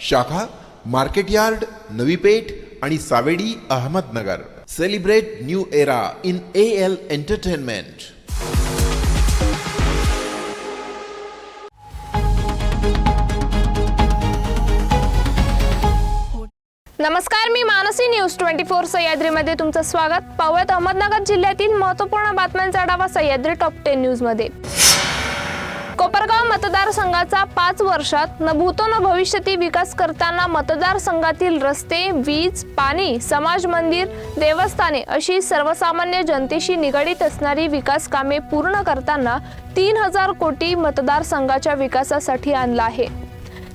शाखा market yard Navi Peth आणि Savedi Ahmednagar. Celebrate new era in A L entertainment नमस्कार मी मानसी न्यूज ट्वेंटी फोर सह्याद्रीमध्ये तुमचं स्वागत. पाहूयात अहमदनगर जिल्ह्यातील महत्त्वपूर्ण बातम्यांचा आढावा सह्याद्री टॉप टेन न्यूजमध्ये कोपरगाव मतदारसंघाचा पाच वर्षात न भूतो न भविष्यती विकास करताना मतदारसंघातील रस्ते वीज पाणी समाज मंदिर देवस्थाने अशी सर्वसामान्य जनतेशी निगडीत असणारी विकास कामे पूर्ण करताना तीन हजार कोटी मतदारसंघाच्या विकासासाठी आणला आहे.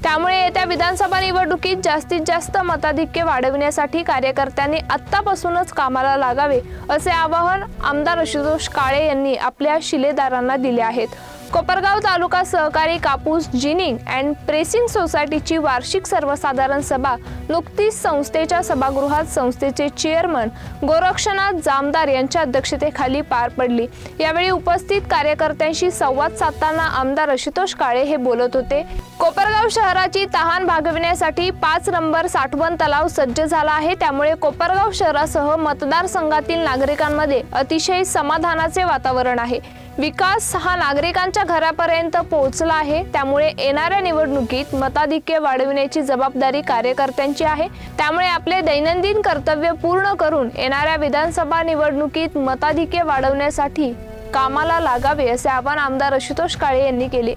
त्यामुळे येत्या विधानसभा निवडणुकीत जास्तीत जास्त मताधिक्य वाढविण्यासाठी कार्यकर्त्यांनी आत्तापासूनच कामाला लागावे असे आवाहन आमदार आशुतोष काळे यांनी आपल्या शिलेदारांना दिले आहेत. कोपरगाव तालुका सहकारी कापूस जिनिंग अँड प्रेसिंग सोसायटीची वार्षिक सर्वसाधारण सभा नुकतीच संस्थेच्या सभागृहात संस्थेचे चेअरमन गोरक्षनाथ जामदार यांच्या अध्यक्षतेखाली पार पडली. यावेळी उपस्थित कार्यकर्त्यांशी संवाद साधताना आमदार आशुतोष काळे हे बोलत होते. कोपरगाव शहराची तहान भागविण्यासाठी पाच नंबर साठवण तलाव सज्ज झाला आहे. त्यामुळे कोपरगाव शहरासह मतदारसंघातील नागरिकांमध्ये अतिशय समाधानाचे वातावरण आहे. विकास हा नागरिकांच्या घरापर्यंत पोहोचला आहे. त्यामुळे येणाऱ्या निवडणुकीत मताधिक्य वाढविण्याची जबाबदारी कार्यकर्त्यांची आहे. त्यामुळे आपले दैनंदिन कर्तव्य पूर्ण करून येणाऱ्या विधानसभा निवडणुकीत मताधिक्य वाढवण्यासाठी कामाला लागावे असे आवाहन आमदार आशुतोष काळे यांनी केले.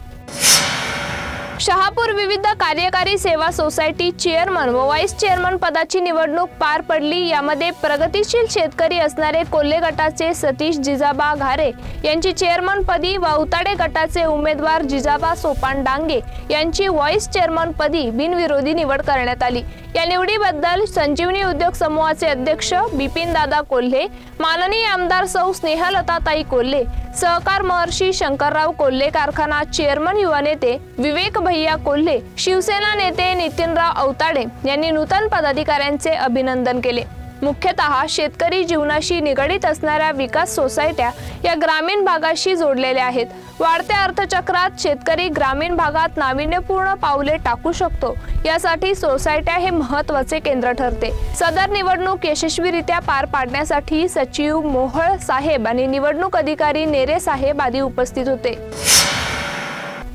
शहापूर विविध कार्यकारी सेवा सोसायटी चेअरमन व व्हाईस चेअरमन पदाची निवडणूक पार पडली. यामध्ये प्रगतिशील शेतकरी असणारे कोल्हे गटाचे सतीश जिजाबा घारे यांची चेअरमन पदी व उताडे गटाचे उमेदवार जिजाबा सोपान डांगे यांची व्हाईस चेअरमन पदी बिनविरोधी निवड करण्यात आली. या निवडीबद्दल संजीवनी उद्योग समूहाचे अध्यक्ष बिपिन दादा कोल्हे माननीय आमदार सौ स्नेहलताताई कोल्हे सहकार महर्षी शंकरराव कोल्हे कारखाना चेअरमन युवा नेते विवेक भैया कोल्हे शिवसेना नेते नितीनराव अवताडे यांनी नूतन पदाधिकाऱ्यांचे अभिनंदन केले. मुख्यतः शेतकरी जीवनाशी निगडीत असणाऱ्या विकास सोसायट्या या ग्रामीण भागाशी जोडलेल्या आहेत. वाढत्या अर्थचक्रात शेतकरी ग्रामीण भागात नाविन्यपूर्ण पावले टाकू शकतो. यासाठी सोसायट्या हे महत्त्वाचे केंद्र ठरते. सदर निवडणूक यशस्वीरित्या पार पाडण्यासाठी सचिव मोहळ साहेब आणि निवडणूक अधिकारी नेरे साहेब आदी उपस्थित होते.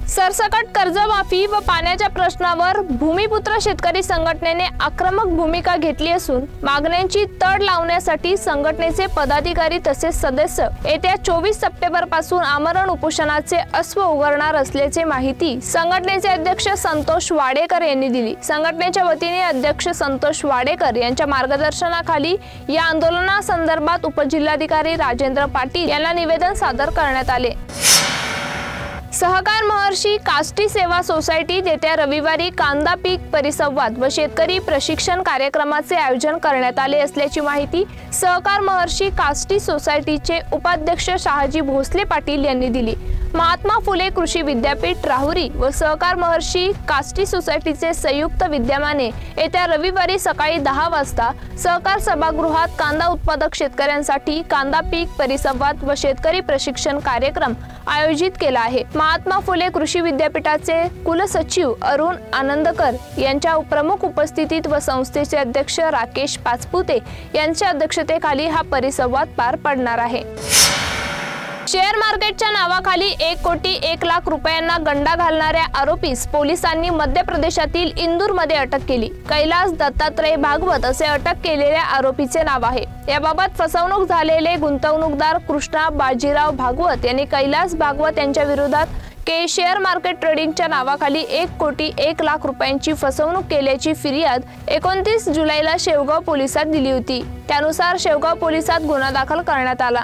सरसकट कर्जमाफी व पाण्याच्या प्रश्नावर भूमिपुत्र शेतकरी संघटनेने आक्रमक भूमिका घेतली असून मागण्यांची तड लावण्यासाठी संघटनेचे पदाधिकारी तसेच सदस्य येत्या चोवीस सप्टेंबरपासून आमरण उपोषणाचे अस्व उघडणार असल्याची माहिती संघटनेचे अध्यक्ष संतोष वाडेकर यांनी दिली. संघटनेच्या वतीने अध्यक्ष संतोष वाडेकर यांच्या मार्गदर्शनाखाली या आंदोलनासंदर्भात उपजिल्हाधिकारी राजेंद्र पाटील यांना निवेदन सादर करण्यात आले. सहकार महर्षी काष्टी सेवा सोसायटीत येत्या रविवारी कांदा पीक परिसंवाद व शेतकरी प्रशिक्षण कार्यक्रमाचे आयोजन करण्यात आले असल्याची माहिती सहकार महर्षी काष्टी सोसायटीचे उपाध्यक्ष शहाजी भोसले पाटील यांनी दिली. महात्मा फुले कृषी विद्यापीठ राहुरी व सहकार महर्षी काष्टी सोसायटीचे संयुक्त विद्यमाने येत्या रविवारी सकाळी दहा वाजता सहकार सभागृहात कांदा उत्पादक शेतकऱ्यांसाठी कांदा पीक परिसंवाद व शेतकरी प्रशिक्षण कार्यक्रम आयोजित केला आहे. महात्मा फुले कृषी विद्यापीठाचे कुलसचिव अरुण आनंदकर यांच्या प्रमुख उपस्थितीत व संस्थेचे अध्यक्ष राकेश पाचपुते यांच्या अध्यक्षतेखाली हा परिसंवाद पार पडणार आहे. शेअर मार्केटच्या नावाखाली एक कोटी एक लाख रुपयांना गंडा घालणाऱ्या आरोपीस पोलिसांनी मध्य प्रदेशातील इंदूरमध्ये अटक केली. कैलास दत्तात्रय भागवत असे अटक केलेल्या आरोपीचे नाव आहे. याबाबत फसवणूक झालेले गुंतवणूकदार कृष्णा बाजीराव भागवत यांनी कैलास भागवत यांच्या विरोधात के शेअर मार्केट ट्रेडिंगच्या नावाखाली एक कोटी एक लाख रुपयांची फसवणूक केल्याची फिर्याद एकोणतीस जुलैला शेवगाव पोलिसात दिली होती. त्यानुसार शेवगाव पोलिसात गुन्हा दाखल करण्यात आला.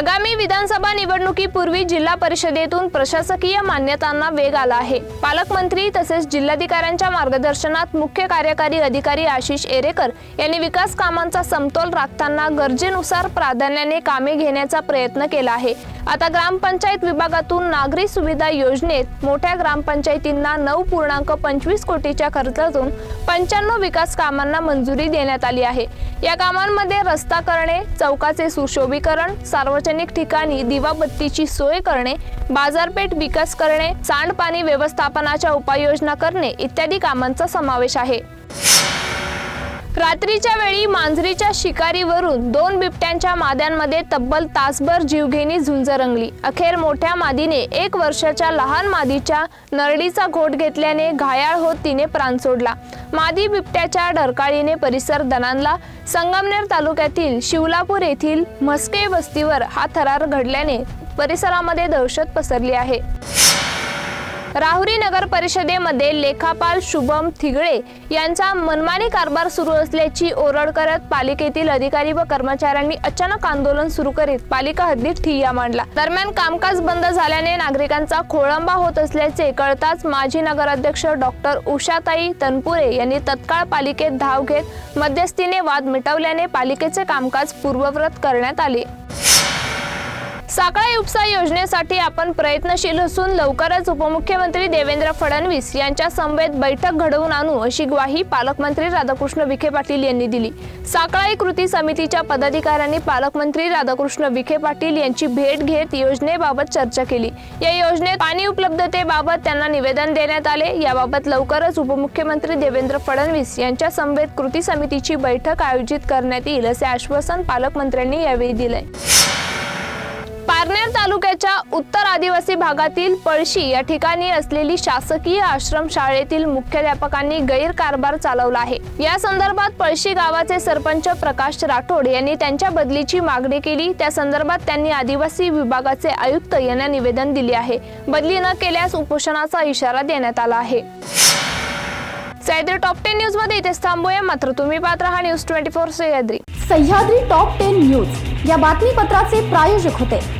आगामी विधानसभा निवडणुकीपूर्वी जिल्हा परिषदेतून प्रशासकीय मान्यतांना वेग आला आहे. पालकमंत्री तसेच जिल्हाधिकाऱ्यांच्या मार्गदर्शनात मुख्य कार्यकारी अधिकारी आशिष एरेकर यांनी विकास कामांचा समतोल राखताना गरजेनुसार प्राधान्याने कामे घेण्याचा प्रयत्न केला आहे. आता ग्रामपंचायत विभागातून नागरी सुविधा योजनेत मोठ्या ग्रामपंचायतींना नऊ पूर्णांक पंचवीस कोटीच्या खर्चातून पंच्याण्णव विकास कामांना मंजुरी देण्यात आली आहे. या कामांमध्ये रस्ता करणे चौकाचे सुशोभीकरण सार्वजनिक ठिकाणी दिवाबत्तीची सोय करणे बाजारपेठ विकास करणे सांडपाणी व्यवस्थापनाच्या उपाययोजना करणे इत्यादी कामांचा समावेश आहे. रात्रीच्या वेळी मांजरीच्या शिकारीवरून दोन बिबट्यांच्या माद्यांमध्ये तब्बल तासभर जीवघेणी झुंज रंगली अखेर मोठ्या मादीने एक वर्षाच्या लहान मादीच्या नरडीचा घोट घेतल्याने घायाळ होत तिने प्राण सोडला. मादी बिबट्याच्या डरकाळीने परिसर दणानला संगमनेर तालुक्यातील शिवलापूर येथील म्हस्के वस्तीवर हा थरार घडल्याने परिसरामध्ये दहशत पसरली आहे. राहुरी नगर परिषदेमध्ये लेखापाल शुभम थिगळे यांचा मनमानी कारभार सुरू असल्याची ओरड करत पालिकेतील अधिकारी व कर्मचाऱ्यांनी अचानक आंदोलन सुरू करीत पालिका हद्दीत ठिय्या मांडला. दरम्यान कामकाज बंद झाल्याने नागरिकांचा खोळंबा होत असल्याचे कळताच माजी नगराध्यक्ष डॉक्टर उषाताई तनपुरे यांनी तत्काळ पालिकेत धाव घेत मध्यस्थीने वाद मिटवल्याने पालिकेचे कामकाज पूर्ववत करण्यात आले. साखळा उपसा योजनेसाठी आपण प्रयत्नशील असून लवकरच उपमुख्यमंत्री देवेंद्र फडणवीस यांच्या समवेत बैठक घडवून आणू अशी ग्वाही पालकमंत्री राधाकृष्ण विखे पाटील यांनी दिली. साखळाई कृती समितीच्या पदाधिकाऱ्यांनी पालकमंत्री राधाकृष्ण विखे पाटील यांची भेट घेत योजनेबाबत चर्चा केली. या योजनेत पाणी उपलब्धतेबाबत त्यांना निवेदन देण्यात आले. याबाबत लवकरच उपमुख्यमंत्री देवेंद्र फडणवीस यांच्या समवेत कृती समितीची बैठक आयोजित करण्यात येईल असे आश्वासन पालकमंत्र्यांनी यावेळी दिले पारनेर तालुक्याच्या उत्तर आदिवासी भागातील पळशी या ठिकाणी असलेली शासकीय आश्रम शाळेतील मुख्याध्यापकांनी गैरकारभार चालवला आहे. या संदर्भात पळशी गावाचे सरपंच प्रकाश राठोड यांनी त्यांच्या बदलीची मागणी केली. त्या संदर्भात त्यांनी आदिवासी विभागाचे आयुक्त यांना निवेदन दिले आहे. बदली न केल्यास उपोषणाचा इशारा देण्यात आला आहे. सह्याद्री टॉप टेन न्यूजमध्ये इथेच थांबूया. मात्र तुम्ही पात्र हा news twenty four Sahyadri. Sahyadri top ten news. या बातमीपत्राचे प्रायोजक होते.